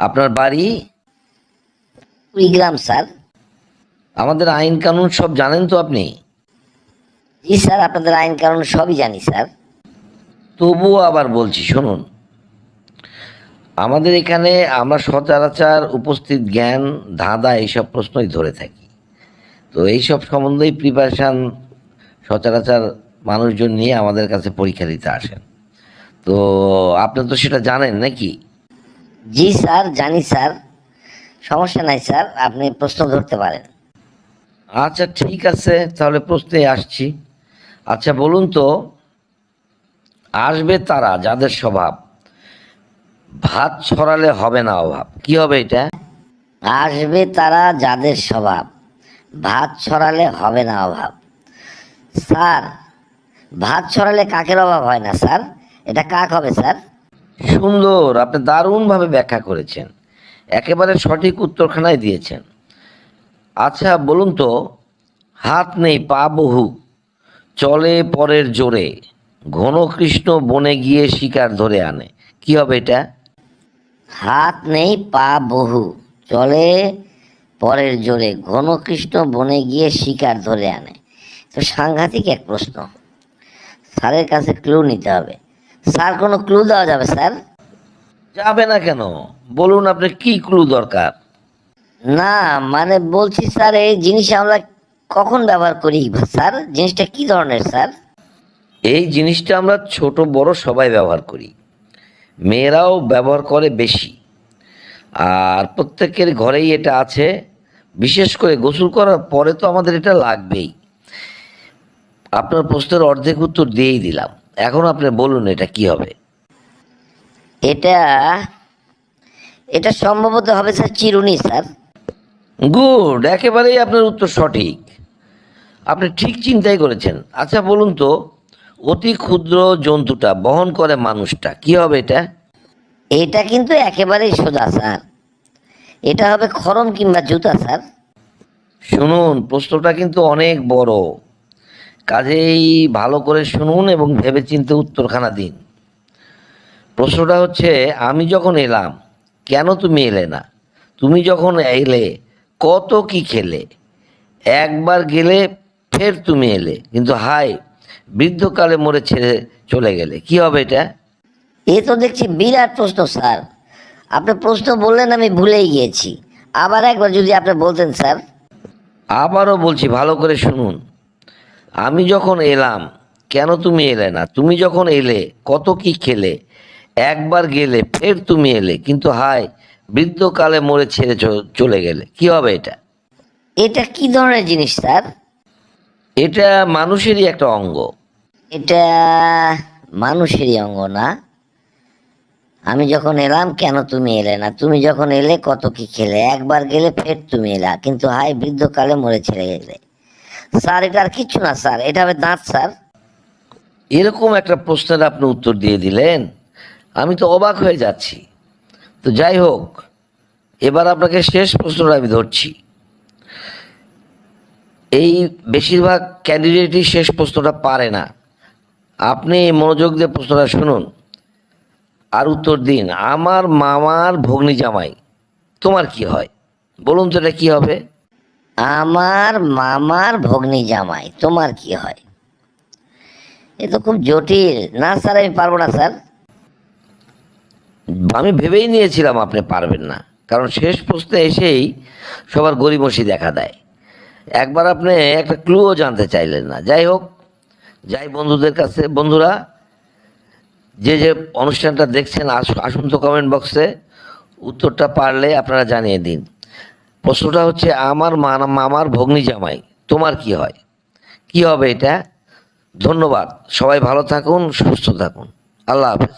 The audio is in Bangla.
আপনার বাড়ি? কুড়িগ্রাম স্যার। আমাদের আইন কানুন সব জানেন তো আপনি? জি স্যার আপনাদের আইন কানুন সবই জানি স্যার। তবুও আবার বলছি শুনুন। আমাদের এখানে আমরা সচরাচর উপস্থিত জ্ঞান ধাঁধা এইসব প্রশ্নই ধরে থাকি। তো এইসব সম্বন্ধেই প্রিপারেশান সচরাচর মানুষজন নিয়ে আমাদের কাছে পরীক্ষা দিতে আসেন। তো আপনি তো সেটা জানেন নাকি? জি স্যার জানি স্যার। সমস্যা নাই স্যার আপনি প্রশ্ন ধরতে পারেন। আচ্ছা ঠিক আছে তাহলে প্রশ্নে আসছি। আচ্ছা বলুন তো আসবে তারা যাদের স্বভাব। ভাত ছড়ালে হবে না অভাব কি হবে এটা? আসবে তারা যাদের স্বভাব ভাত ছড়ালে হবে না অভাব। স্যার ভাত ছড়ালে কাকের অভাব হয় না স্যার? এটা কাক হবে স্যার? সুন্দর, আপনি দারুণভাবে ব্যাখ্যা করেছেন। একেবারে সঠিক উত্তরখানায় দিয়েছেন। আচ্ছা বলুন তো, হাত নেই, পা বহু, চলে পরের জোরে, ঘন কৃষ্ণ বনে গিয়ে শিকার ধরে আনে। কি হবে এটা? হাত নেই, পা বহু, চলে পরের জোরে, ঘন কৃষ্ণ বনে গিয়ে শিকার ধরে আনে। তো সাংঘাতিক এক প্রশ্ন। স্যারের কাছে ক্লু নিতে হবে। স্যার কোনো ক্লু দেওয়া যাবে স্যার? যাবে না কেন? বলুন আপনার কি ক্লু দরকার? না মানে বলছি স্যার এই জিনিস আমরা কখন ব্যবহার করি স্যার? জিনিসটা কি ধরনের স্যার? এই জিনিসটা আমরা ছোট বড় সবাই ব্যবহার করি। মেয়েরাও ব্যবহার করে বেশি। আর প্রত্যেকের ঘরেই এটা আছে। বিশেষ করে গোসল করার পরে তো আমাদের এটা লাগবেই। আপনার প্রশ্নের অর্ধেক উত্তর দিয়েই দিলাম। এখন আপনি বলুন এটা কি হবে? এটা এটা সম্ভবত হবে স্যার চিরুনি স্যার। গুড একেবারেই আপনার উত্তর সঠিক। আপনি ঠিক চিন্তাই করেছেন। আচ্ছা বলুন তো অতি ক্ষুদ্র জন্তুটা বহন করে মানুষটা কি হবে এটা? এটা কিন্তু একেবারেই সোজা স্যার। এটা হবে খরম কিংবা জুতা স্যার। শুনুন প্রশ্নটা কিন্তু অনেক বড়। কাজেই ভালো করে শুনুন এবং ভেবেচিন্তে উত্তরখানা দিন। প্রশ্নটা হচ্ছে আমি যখন এলাম কেন তুমি এলে না? তুমি যখন এলে কত কি খেলে? একবার গেলে ফের তুমি এলে কিন্তু হাই বৃদ্ধকালে মরে ছেড়ে চলে গেলে কি হবে এটা? এ তো দেখছি বিরাট প্রশ্ন স্যার। আপনি প্রশ্ন বললেন আমি ভুলেই গিয়েছি। আবার একবার যদি আপনি বলতেন স্যার। আবারও বলছি ভালো করে শুনুন। আমি যখন এলাম কেন তুমি এলে না? তুমি যখন এলে কত কি খেলে? একবার গেলে ফের তুমি এলে কিন্তু হায় বৃদ্ধকালে মরে ছেড়ে চলে গেলে। কি হবে এটা? এটা কি ধরনের জিনিস স্যার? এটা মানুষেরই একটা অঙ্গ। এটা মানুষেরই অঙ্গ না। আমি যখন এলাম কেন তুমি এলে না? তুমি যখন এলে কত কি খেলে? একবার গেলে ফের তুমি এলা। কিন্তু হাই বৃদ্ধকালে মরে ছেড়ে গেলে। স্যার, এটা আর কিচ্ছু না, স্যার। এটা হবে দাঁত, স্যার। এরকম একটা প্রশ্নের আপনি উত্তর দিয়ে দিলেন, আমি তো অবাক হয়ে যাচ্ছি। তো যাই হোক, এবার আপনাকে শেষ প্রশ্নটা আমি ধরছি। এই বেশিরভাগ ক্যান্ডিডেটই শেষ প্রশ্নটা পারে না। আপনি মনোযোগ দিয়ে প্রশ্নটা শুনুন আর উত্তর দিন। আমার মামার ভগ্নি জামাই তোমার কি হয়? বলুন তো এটা কী হবে? আমার মামার ভগ্নি জামাই, তোমার কি হয়? এ তো খুব জটিল। না স্যার, আমি পারব না স্যার। আমি ভেবেই নিয়েছিলাম আপনি পারবেন না, কারণ শেষ প্রশ্নে এসেই সবার গরিমসি দেখা দেয়। একবার আপনি একটা ক্লুও জানতে চাইলেন না। যাই হোক, যাই বন্ধুদের কাছে, বন্ধুরা, যে যে অনুষ্ঠানটা দেখছেন, আস- আসুন তো কমেন্ট বক্সে উত্তরটা পারলে আপনারা জানিয়ে দিন। প্রশ্নটা হচ্ছে, আমার মামার ভগ্নি জামাই, তোমার কি হয়? কি হবে এটা? ধন্যবাদ। সবাই ভালো থাকুন, সুস্থ থাকুন। আল্লাহ হাফেজ।